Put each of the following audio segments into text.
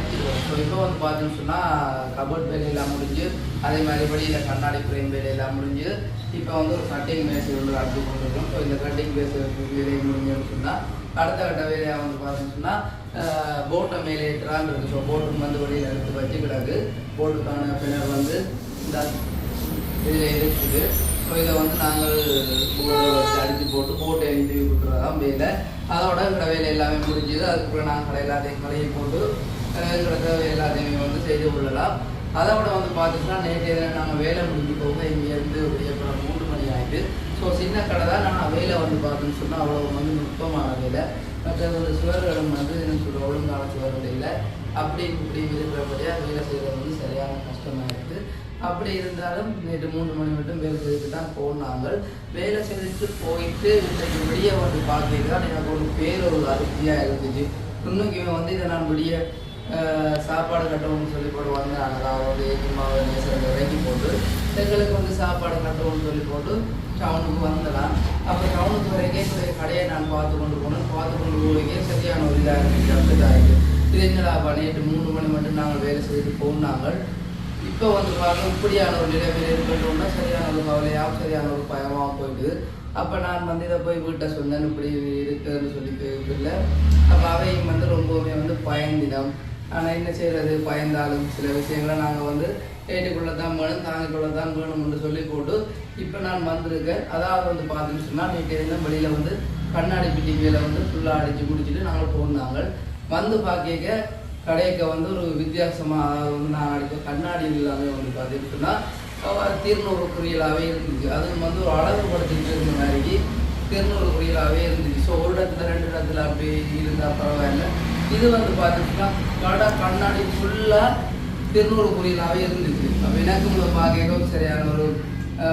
வச்சுருக்கோம் ஸோ இப்போ வந்து பார்த்தீங்கன்னு சொன்னால் கபோர்ட் வேலையெல்லாம் முடிஞ்சு அதே மாதிரி வெளியில் கண்ணாடி ஃப்ரேம் வேலையெல்லாம் முடிஞ்சு இப்போ வந்து ஒரு கட்டிங் மேசை ஒன்று அடுத்து கொண்டிருக்கோம். ஸோ இந்த கட்டிங் மேசை வேலையை முடிஞ்சுன்னு சொன்னால் அடுத்த கட்ட வேலையாக வந்து பார்த்தீங்கன்னு சொன்னால் போட்டை மேலே ஏற்றுறாங்க இருக்குது ஸோ போட்டும் வந்து வெளியில் எடுத்து வச்சுக்கிடாது போட்டுக்கான பின்னர் வந்து இந்த இதில் இருக்குது. ஸோ இதை வந்து நாங்கள் அடித்து போட்டு போட்டு எழுதி விட்டுறதான் வேலை. அதோட கடை வேலை எல்லாமே முடிஞ்சுது. அதுக்கப்புறம் நாங்கள் கடையில் எல்லாத்தையும் கடையை போட்டு கிடக்க எல்லாத்தையுமே வந்து செய்து கொள்ளலாம். அதோட வந்து பார்த்துட்டுனா நேற்று நாங்கள் வேலை முடிஞ்சு போக இங்கேருந்து அப்புறம் மூன்று மணி ஆகிட்டு ஸோ சின்ன கடை தான். நான் வேலை வந்து பார்த்தோன்னு சொன்னால் அவ்வளோ வந்து நுட்பமான வேலை மற்ற சுவர்களும் வந்து என்ன சொல்கிற ஒழுங்கான சுவர்கள் இல்லை. அப்படி இப்படி இருக்கிறபடியாக வேலை செய்கிறது வந்து சரியான கஷ்டமாக இருக்குது அப்படி இருந்தாலும் நேற்று மூன்று மணி மட்டும் வேலை செய்துட்டு தான் போனாங்க. வேலை செஞ்சுட்டு போயிட்டு இன்றைக்கு வெளியே வந்து பார்த்துட்டு தான் எனக்கு ஒரு பேர் ஒரு அருமையாக இருந்துச்சு. இன்னும் இவன் வந்து இதை நான் வெளியே சாப்பாடு கட்டணும்னு சொல்லி போடுவாங்க. ஆனால் அதாவது ஏஜிமாவை நேசரை இறக்கி போட்டு எங்களுக்கு வந்து சாப்பாடு கட்டணும்னு சொல்லி போட்டு டவுனுக்கு வந்துடலாம். அப்போ டவுனுக்கு வரைக்கும் என்னுடைய கடையை நான் பார்த்து கொண்டு போனேன் பார்த்து கொண்டு போகிறக்கே சரியான ஒரு இதாக இருந்துச்சு அப்படிதான் இருக்குது. இது என்னடா மூணு மணி மட்டும் நாங்கள் வேலை செய்து போனாங்க இப்போ வந்து பார்க்க இப்படியான ஒரு நிலைமையில் இருக்கணும்னா சரியான ஒரு கவலையாகவும் சரியான ஒரு பயமாகவும் போயிடுது அப்போ நான் வந்து இதை போய் வீட்டை சொன்னேன். இப்படி இருக்குதுன்னு சொல்லி இல்லை அப்போ அவையும் வந்து ரொம்பவுமே வந்து பயந்தினம். ஆனால் என்ன செய்கிறது பயந்தாலும் சில விஷயங்களை நாங்கள் வந்து ஏற்றுக்கொள்ள தான் வேணும் தாங்கிக்கொள்ள தான் வேணும்னு சொல்லி போட்டு இப்போ நான் வந்திருக்கேன். அதாவது வந்து பார்த்தீங்கன்னு சொன்னால் நேற்று இருந்த வெளியில் வந்து கண்ணாடி பிட்டிங்கில் வந்து ஃபுல்லாக அடித்து குடிச்சிட்டு நாங்கள் போனாங்க. வந்து பார்க்க கடைக்கு வந்து ஒரு வித்தியாசமாக அதாவது வந்து நான் அடித்த கண்ணாடி எல்லாமே வந்து பார்த்துக்கிட்டோம்னா திருநூறு குறியலாகவே இருந்துச்சு. அதுவும் வந்து ஒரு அழகுபடுத்திட்டு இருந்த மாதிரி திருநூறு குறியலாகவே இருந்துச்சு. ஸோ ஒரு இடத்துல ரெண்டு இடத்துல அப்படி இருந்தால் பரவாயில்ல. இது வந்து பார்த்தீங்கன்னா கடை கண்ணாடி ஃபுல்லாக திருநூறு குறியலாகவே இருந்துச்சு. அப்போ எனக்கும் இதை பார்க்கவும் சரியான ஒரு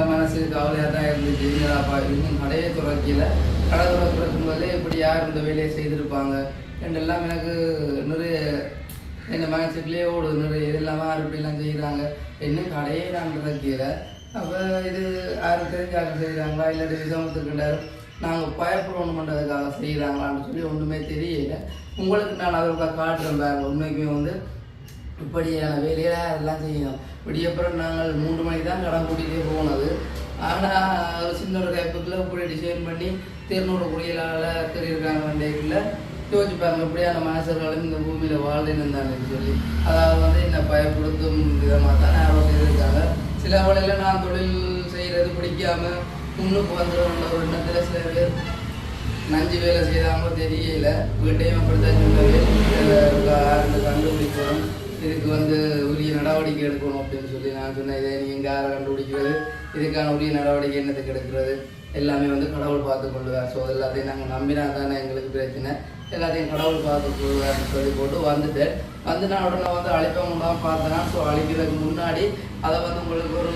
மனசு கவலையாக தான் இருந்துச்சு. என்னடாப்பா இன்னும் கடையே துறக்கல. கடை துறக்கிறதுக்கு முதல்ல இப்படி யார் இந்த வேலையை செய்திருப்பாங்க? என்றெல்லாம் எனக்கு நிறைய இந்த மனசுக்குள்ளேயே ஓடுது. நிறைய இதெல்லாம் யார் இப்படிலாம் செய்கிறாங்க இன்னும் கடையே நான் திறக்கல. அப்போ இது யாரும் தெரிஞ்சாங்க செய்கிறாங்களா இல்லாட்டி விசமத்துக்கிட்டாரு நாங்கள் பயப்படணும் பண்ணுறதுக்காக செய்கிறாங்களான்னு சொல்லி ஒன்றுமே தெரியல. உங்களுக்கு நான் அதற்காக காட்டுறேன் பாருங்க. உண்மைக்குமே வந்து இப்படியான வேலையில எல்லாம் செய்யணும். விடியப்புறம் நாங்கள் மூன்று மணிக்கு தான் கடன் கூட்டிகிட்டே போனது. ஆனால் சின்ன ஒரு கைப்புக்குள்ள இப்படி டிசைன் பண்ணி திருநூறு குடியலால் தெரியிருக்காங்க வண்டிக்குள்ள யோசிப்பாங்க பாருங்க இப்படியான மனுஷர்களும் இந்த பூமியில் வாழ்ந்துன்னு சொல்லி. அதாவது வந்து என்னை பயப்படுத்தும் விதமாக தான் யாரோ செய்திருக்காங்க. சில வேளையில் நான் தொழில் செய்கிறது பிடிக்காமல் முன்னுக்கு வந்துடும் ஒரு எண்ணத்தில் சில பேர் நஞ்சு வேலை செய்யாமல் தெரியல. வீட்டையும் அப்படித்தான் சொன்னது கண்டுபிடிக்கணும். இதுக்கு வந்து உரிய நடவடிக்கை எடுக்கணும் அப்படின்னு சொல்லி நான் சொன்னேன். இதை நீங்கள் யாரை கண்டுபிடிக்கிறது? இதுக்கான உரிய நடவடிக்கை என்னத்துக்கு எடுக்கிறது? எல்லாமே வந்து கடவுள் பார்த்து கொள்ளுவார். ஸோ எல்லாத்தையும் நாங்கள் நம்பினா தானே எங்களுக்கு பிரச்சனை. எல்லாத்தையும் கடவுள் பார்த்து கொள்வார்னு சொல்லி போட்டு வந்துட்டேன். வந்து நான் உடனே வந்து அழிப்பவங்களாம் பார்த்தேன்னா ஸோ அழிக்கிறதுக்கு முன்னாடி அதை வந்து உங்களுக்கு ஒரு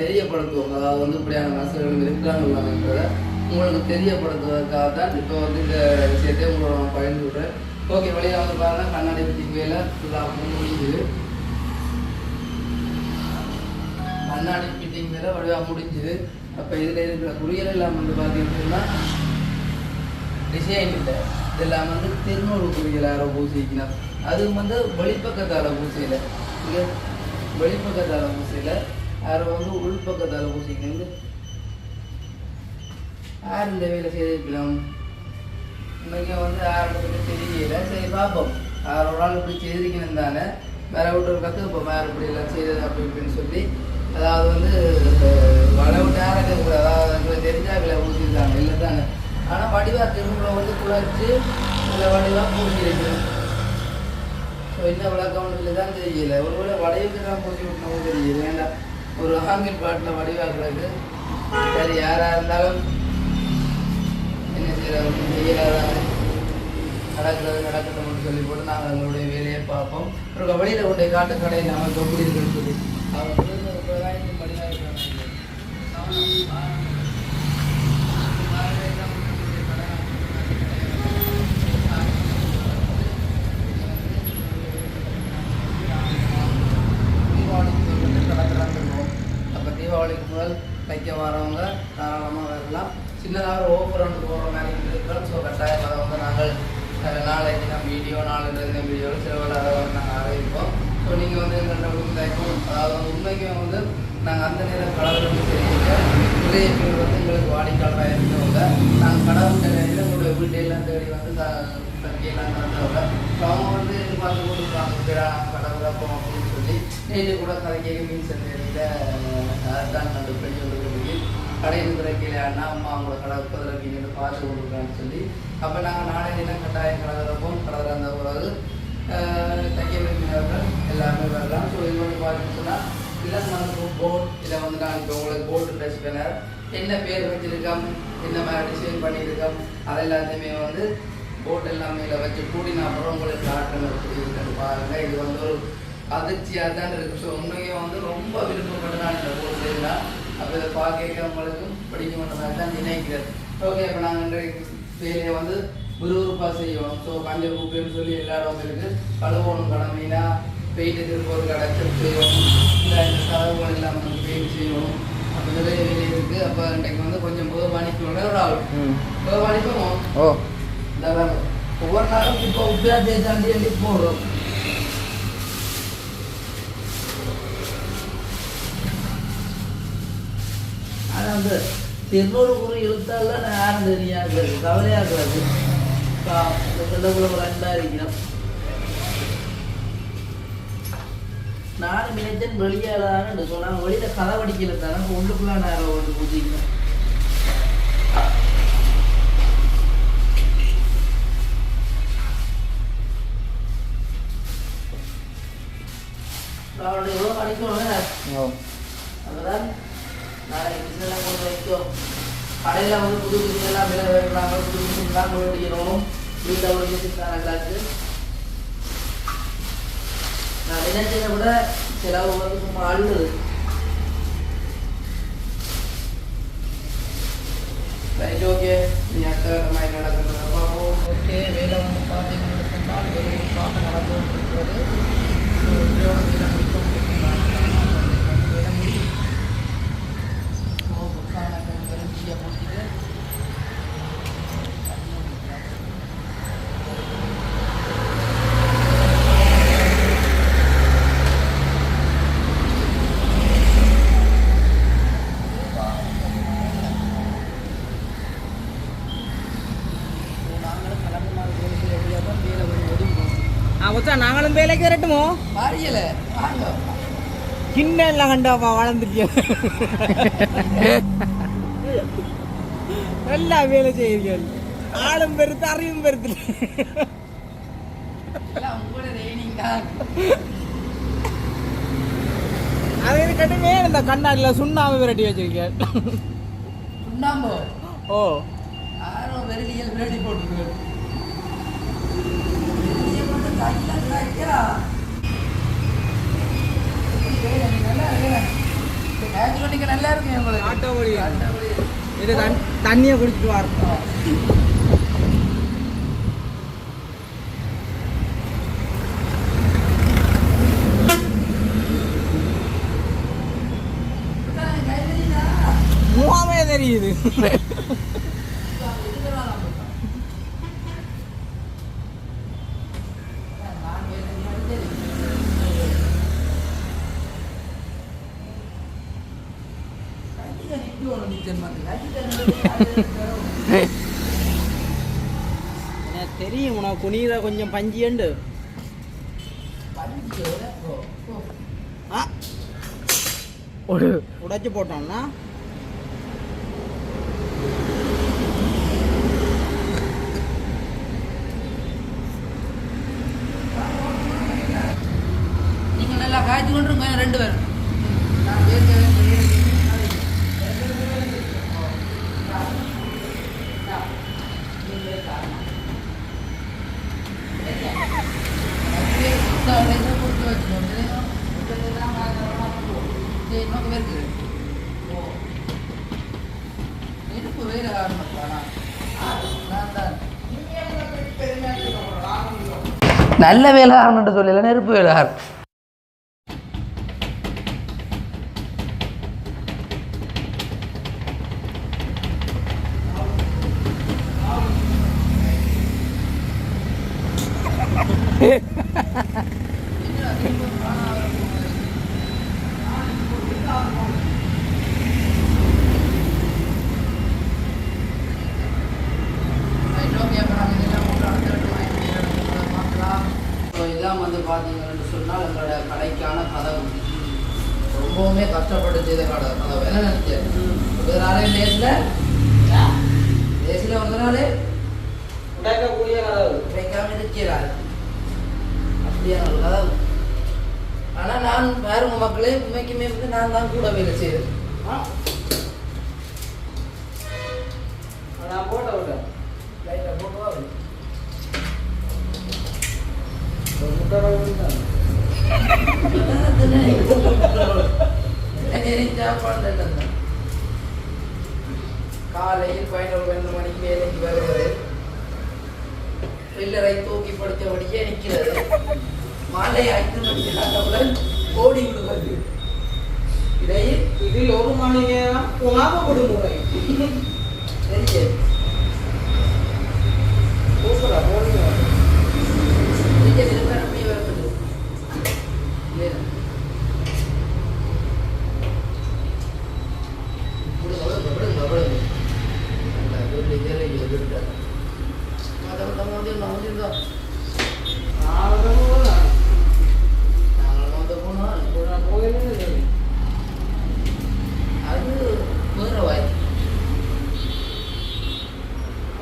தெரியப்படுத்துவோம் அதாவது வந்து இப்படியான மனசுகள் இருக்கிறாங்கன்றத உங்களுக்கு தெரியப்படுத்துவதற்காக தான் இப்போ வந்து இந்த விஷயத்தை உங்களோட நான் பயந்து விடுறேன். ஓகே வழியாக வந்து பாருங்க. கண்ணாடி பிடிக்கும் ஃபுல்லாக முடிஞ்சுது கண்ணாடி பிட்டிங் வேலை வடிவாக முடிஞ்சுது. அப்போ இதில் இருக்கிற குரியல் எல்லாம் வந்து பார்த்தீங்கன்னா டிசைன் இல்லை. இதெல்லாம் வந்து திருநூறு குறிகள் பூசிக்கலாம் பூசிக்கணும் அது வந்து வெளிப்பக்கத்தால் பூசையில். இங்கே வெளிப்பக்கத்தால் பூசையில் யாரோ வந்து உள்பக்கத்தால் பூசிக்கணும் யார் இந்த வேலை செய்திருக்கலாம் இன்னைக்கு வந்து யாரோட தெரியல. சரி பார்ப்போம். யாரோட ஆள் இப்படி செய்திருக்கணும் தானே? வேற விட்டு ஒரு கற்றுப்போம் யார் இப்படி எல்லாம் செய்தது அப்படி இப்படின்னு சொல்லி. அதாவது வந்து வலை விட்டு யாரும் அதாவது எங்களுக்கு தெரிஞ்சாக்களை ஊற்றிருக்காங்க இல்லை தானே? ஆனால் வடிவா திரும்ப வந்து குழச்சி இல்லை வடிவாக பூசி வைக்கணும். ஸோ என்ன விளக்கம்னு தான் தெரியல. ஒருவேளை வடையுக்கு தான் பூசி விட்டணும் தெரியல. வேண்டாம் ஒரு ஆங்கில் பாட்டில் வடிவாக்குறது. வேறு யாராக இருந்தாலும் என்ன செய்கிறாங்க செய்யலாதானே நடக்கிறது நடக்கட்டும்னு சொல்லி போட்டு நாங்கள் எங்களுடைய வேலையை பார்ப்போம். அப்புறம் வழியில் கொண்டே காட்டு கடை நமக்கு எப்படி இருக்குன்னு சொல்லி அவங்க வந்து ஒரு பதினாயிரம் மணி நேரம் இருக்காங்க. தீபாவளிக்கு முதல் தைக்க வரவங்க தாராளமாக வரலாம். சின்னதாக ஓவர் ஒன்று போகிற மாதிரி இருக்கிறோம் ஸோ கட்டாயம் அதை வந்து நாங்கள் நாளைக்கு நம்ம வீடியோ நாளைக்கு தினம் வீடியோ சில நாங்கள் அறிவிப்போம் ஸோ நீங்கள் வந்து எங்கள்கிட்ட வந்து தைக்கும் அதாவது உண்மைக்கு உண்மைக்கும் வந்து நாங்கள் அந்த நேரம் கடவுள் தெரியல நிறைய வந்து எங்களுக்கு வாடிக்கையாளராக இருந்தவங்க நாங்கள் கடவுள் நேரத்தில் உங்களுடைய வீட்டையெல்லாம் தேடி வந்து த- தங்கியெல்லாம் நடந்தவங்க. ஸோ அவங்க வந்து எதிர்பார்த்து கொடுக்குறாங்க பேரா அப்படின்னு சொல்லி நேற்று கூட கதைக்க மீன் சந்தையில் அதுதான் அந்த பெரிய சொல்லி கடையில். திறக்கையில அண்ணா அம்மா அவங்களோட கடை உட்பதில் மீன் பார்த்து கொடுக்குறான்னு சொல்லி. அப்போ நாங்கள் நாளை தினம் கட்டாயம் கடவுளப்போம் கடகிற அந்த உறவு தைக்க விரும்பினவர்கள் எல்லாருமே வரலாம். ஸோ இது வந்து பார்த்தீங்கன்னு சொன்னால் இளம் மனசு போட் இதை வந்து நான் இப்போ உங்களுக்கு போட்டு ட்ரெஸ் பண்ணேன் என்ன பேர் வச்சிருக்கோம் என்ன மாதிரி டிசைன் பண்ணியிருக்கோம் அதெல்லாத்தையுமே வந்து போட் எல்லாமே இதில் வச்சு கூடி நான் அப்புறம் உங்களுக்கு காட்டுறேன் எப்படி இருக்குன்னு பாருங்க. இது வந்து ஒரு அதிர்ச்சியாக தான் இருக்குது ஸோ உண்மையும் வந்து ரொம்ப விருப்பப்பட்டு நான் இந்த போட் செய்யலாம் அப்போ இதை பார்க்க உங்களுக்கு பிடிக்க மாட்டேன் தான் நினைக்கிறேன். ஓகே இப்போ நாங்கள் இன்றைக்கு வேலையை வந்து விறுவிறுப்பாக செய்யணும் ஸோ மஞ்சள் குப்பைன்னு சொல்லி எல்லாரும் இருக்கு கழுவணும் கடமைனா பெயிண்ட் திருப்பது கடை செக் செய்யணும் இந்த இந்த கதவுகள் எல்லாம் வந்து பெயிண்ட் செய்யணும் அப்போ நிறைய வேலை இருக்குது அப்போ இன்றைக்கு வந்து கொஞ்சம் புதவாணிக்கு ஒரு ஆள். புதவாணிக்கும் ஓ. இந்த பாருங்க. ஒவ்வொரு நாளும் இப்போ உத்தியாசத்தை தாண்டி எழுதி போடுறோம் ஆனால் அந்த திருநூறு குறி இழுத்தால நான் யாரும் தெரியாது கவலையாக இருக்கிறது வெள்ளக்குள்ள ஒரு ரெண்டா இருக்கிறோம் நானும் நினைச்சேன் வெளியாளான்னு சொன்னாங்க வெளியில கதை படிக்கல தானே உள்ளுக்குள்ள நேரம் ஒன்று ஊதிக்கணும் அவருடைய எவ்வளோ படிக்கணும் ஓ அதுதான் நாளைக்கு பிசினஸ் கொண்டு வைக்கும் கடையில் வந்து புது புது எல்லாம் விலை வைக்கிறாங்க புது புது எல்லாம் கொண்டு அடிக்கணும் வீட்டில் ஒரு வச்சுருக்காங்க கிளாஸு நான் நினைச்சதை விட செலவு வந்து சும்மா அழுகுது ரைட் ஓகே நீ அடுத்த மாதிரி நடக்கிறது பார்ப்போம் ஓகே வேலை வந்து பார்த்தீங்கன்னு சொன்னால் வேலை பார்க்க நடந்து இருக்கிறது ஸோ இதோட வேலை முடிக்கும் வேலை முடியும் ஸோ புதுசாக நான் ஈஸியாக முடிச்சுட்டு நாங்களும் கிளம்பி மாதிரி வேலை செய்ய முடியாத வேலை கொஞ்சம் ஒதுங்கும் ആ விலைக்கு வரட்டுமோ? கிண்ண எல்லாம் கண்டாப்பா வளர்ந்துட்டியோ? நல்லா வேலை செய்வீர்கள் ஆளும் பெருத்து அறிவும் பெருத்து. அது கட்டுமே இந்த கண்ணாடியில் சுண்ணாம்பு விரட்டி வச்சிருக்கேன் சுண்ணாம்பு? ஓ. யாரும் விரட்டி போட்டுருக்கேன் நல்லா இருக்கு உங்களுக்கு ஆட்டோ இது தண்- தண்ணியை குடிச்சிட்டு வரணும் தெரியுது. குனியில கொஞ்சம் பஞ்சியண்டு ஆ ஒரு உடைச்சு போட்டோம்னா நீங்கள் நல்லா காய்ச்சி கொண்டு ரெண்டு பேரும் நல்ல வேலைகாரன் சொல்லல நெருப்பு வேலைகாரன் லேஸ்ல ஒரு நாளே? உடைக்கக்கூடிய கதவு கிடைக்காம இருக்கிறார் அப்படியான ஒரு கதை ஆனா நான் பாருங்க மக்களே உண்மைக்குமே வந்து நான் தான் கூட வேலை செய்யறது. ஆ. நான் போட்ட விட்டேன். லைட்டா போட்டு வா. வெளிய. ஒரு முட்டை தான். அதான் அதுதானே. காலையில் பதினோரு பன்னெண்டு மணிக்கு வேலைக்கு வருவது பில்லரை தூக்கி படுத்தபடியே நிற்கிறது. மாலை ஐந்து மணிக்கு ஆனவுடன் ஓடி விடுவது இடையில் இதில் ஒரு மணி நேரம் உணவு விடுமுறை தெரிய சூப்பரா.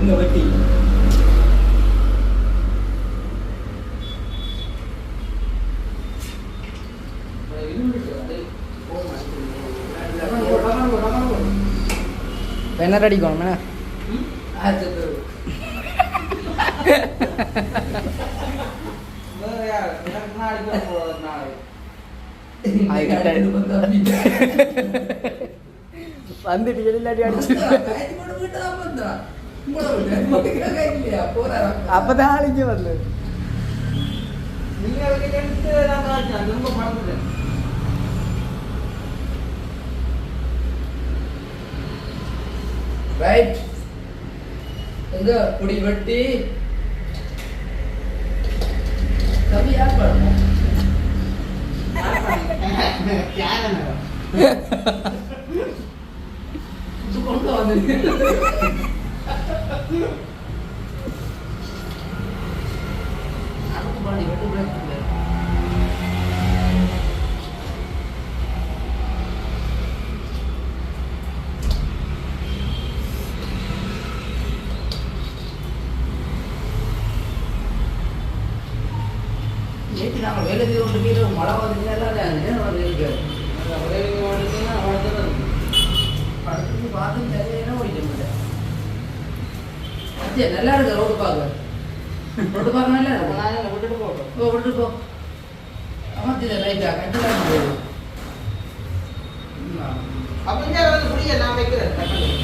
இந்த வட்டி என்ன அடிக்கணும் என்ன வந்துட்டு வெளியிலாடி அடிச்சு அப்பதான் அழிஞ்சு வந்து. ரைட் எங்க புடி வெட்டி தம்பி யார் நேற்று நாங்கள் வேலை செய்து கொண்டு மழை வந்து இருக்கு அந்த உதவி வந்துச்சுன்னா அவ்வளவுதான். படத்துக்கு பார்த்து தெரியல ஓடிக்க மாட்டேன் அச்சே நல்லா இருக்கு ரோடு பார்க்க. ரோடு பார்க்க நல்லா இருக்கு விட்டுட்டு. போ விட்டு போ. அமர்த்தி லைட்டா கண்டிப்பாக அப்ப வந்து புரிய நான் வைக்கிறேன்.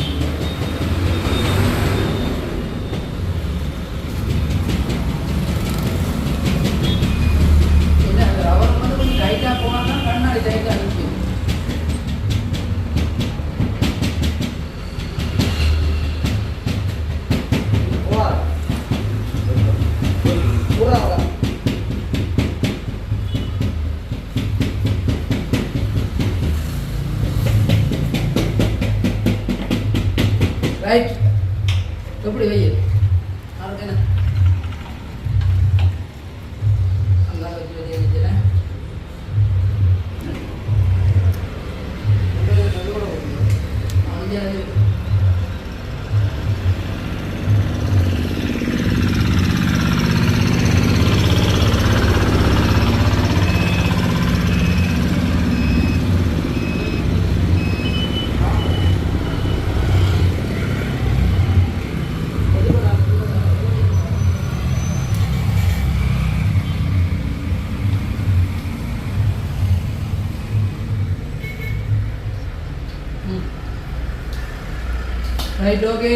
ரைட் ஓகே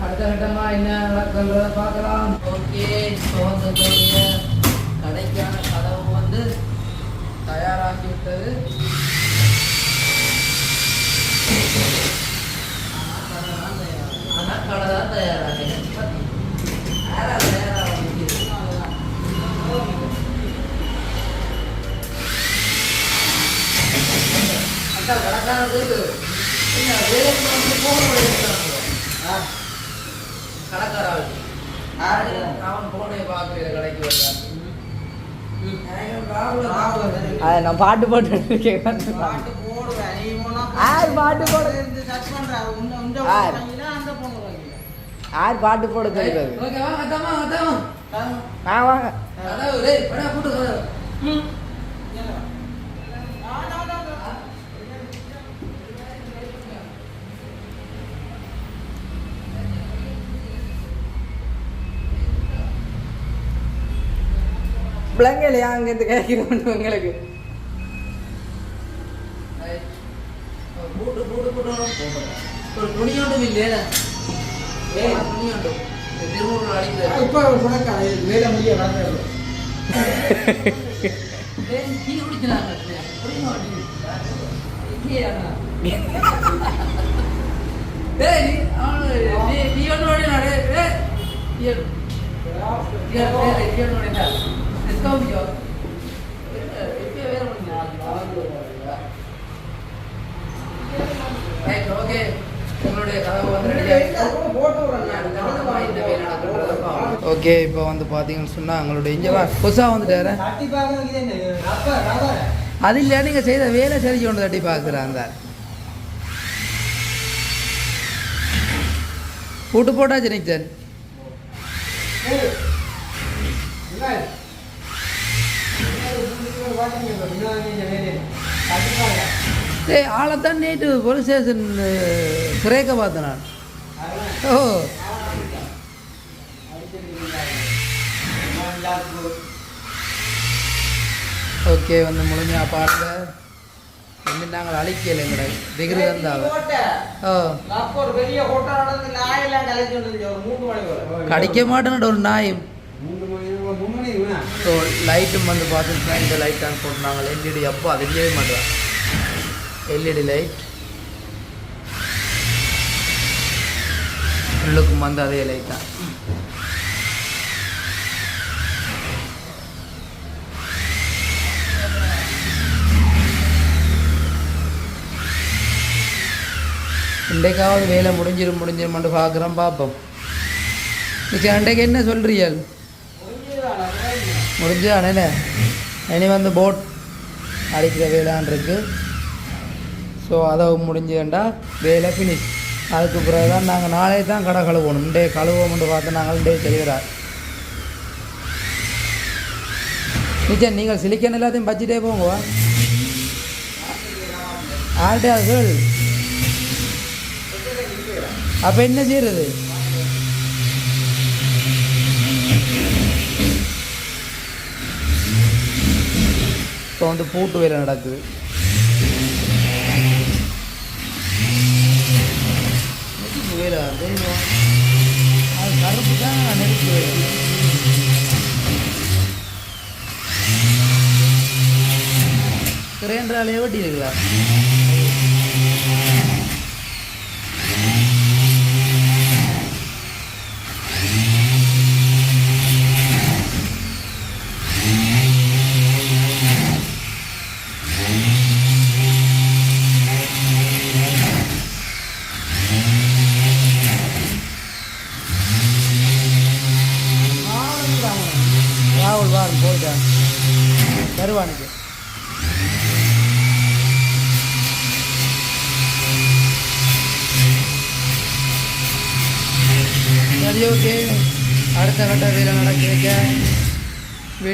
அடுத்த கட்டமா என்ன நடக்குன்றத பார்க்கலாம் ஓகே இப்போ வந்து எங்களுடைய கடைக்கான கதவு வந்து தயாராகி விட்டது ஆனால் கடை தான் தயாராகி யாரா தயாராக அக்கா கடைக்காரருக்கு என்ன வேலைக்கு வந்து போக முடியாது கடைக்காராவுக்கு அவன் போனே பார்க்குற கடைக்கு வந்தான் அதை நான் பாட்டு போட்டு இருக்கேன் பாட்டு போடுவேன் நீ போனா ஆர் பாட்டு போட இருந்து சர்ச் பண்ற உங்க ஆர். வாங்கினா அந்த பொண்ணு வாங்கினா யார் பாட்டு போட சொல்லுறது நான் வாங்க படா போட்டு கதவு பிள்ளைங்களையா அங்கேருந்து கேட்கிறோம் உங்களுக்கு. ஒரு பூட்டு பூட்டு பூட்டு ஒரு துணியோண்டும் இல்லையே ஏய் துணியோண்டும் திருமூர் அடிக்கிறது இப்ப உனக்கு வேலை முடிய வளர்ந்து டேய் டீ குடிக்கிறாங்க புரிய மாட்டேங்குது இல்லையா டேய் நீ அவனு நீ நீ ஒன்று ஓடினா டேய் டேய் நீ ஒன்று- நீ ஒன்று- டேய், நீ ஒன்று ஓடினா டிஸ்கவுண்ட் எப்போ வேற ரைட் ஓகே உங்களுடைய கதவு வந்து ரெடி ஓகே இப்போ வந்து பார்த்தீங்கன்னு சொன்னால் எங்களுடைய இங்கே வா புதுசாக வந்துட்டாரு அது இல்லை நீங்கள் செய்த வேலை சரி கொண்டு தட்டி பார்க்குறாங்க. கூட்டு போட்டாச்சு நிச்சன் ஏய் ஆளைத்தான் நேற்று போலீஸ் ஸ்டேஷன் கிரேக்க பார்த்தேன்? நான் ஓ. ஓகே வந்து முழுமையாக பாருங்க. இன்னும் நாங்கள் அழிக்கலை எங்கட டிகிரி தந்தாவ ஓ. கடிக்க மாட்டேன்னு ஒரு வேணா ஸோ லைட்டும் வந்து பார்த்துட்டுனா இந்த லைட் தான் போட்டுனாங்க எல்இடி அப்போ அது மாட்டேன் எல்இடி லைட் உள்ளுக்கும் வந்து அதே லைட் தான். இன்றைக்காவது வேலை முடிஞ்சிடும் முடிஞ்சிருமான்னு பார்க்குறோம் பார்ப்போம். நிச்சயம் அன்றைக்கு என்ன சொல்கிறீர்கள் முடிஞ்சானே இனி வந்து போட் அடிக்கிற வேலான் இருக்கு. ஸோ அதை முடிஞ்சுண்டா வேலை ஃபினிஷ் அதுக்கு பிறகு தான் நாங்கள் நாளே தான் கடை கழுவணும். டே கழுவோம்னு பார்த்து நாங்கள் டே செய்கிறார் நிச்சயம் நீங்கள் சிலிக்கன் எல்லாத்தையும் பச்சிட்டே போங்க. ஆர்டே சொல். அப்போ என்ன செய்கிறது இப்போ வந்து பூட்டு வேலை நடக்குது. நெருப்பு வந்து அது கருப்பு தான் நெருப்பு வேலை கிரைண்டராலே வெட்டி இருக்கலாம்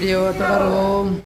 ஓகே அடுத்த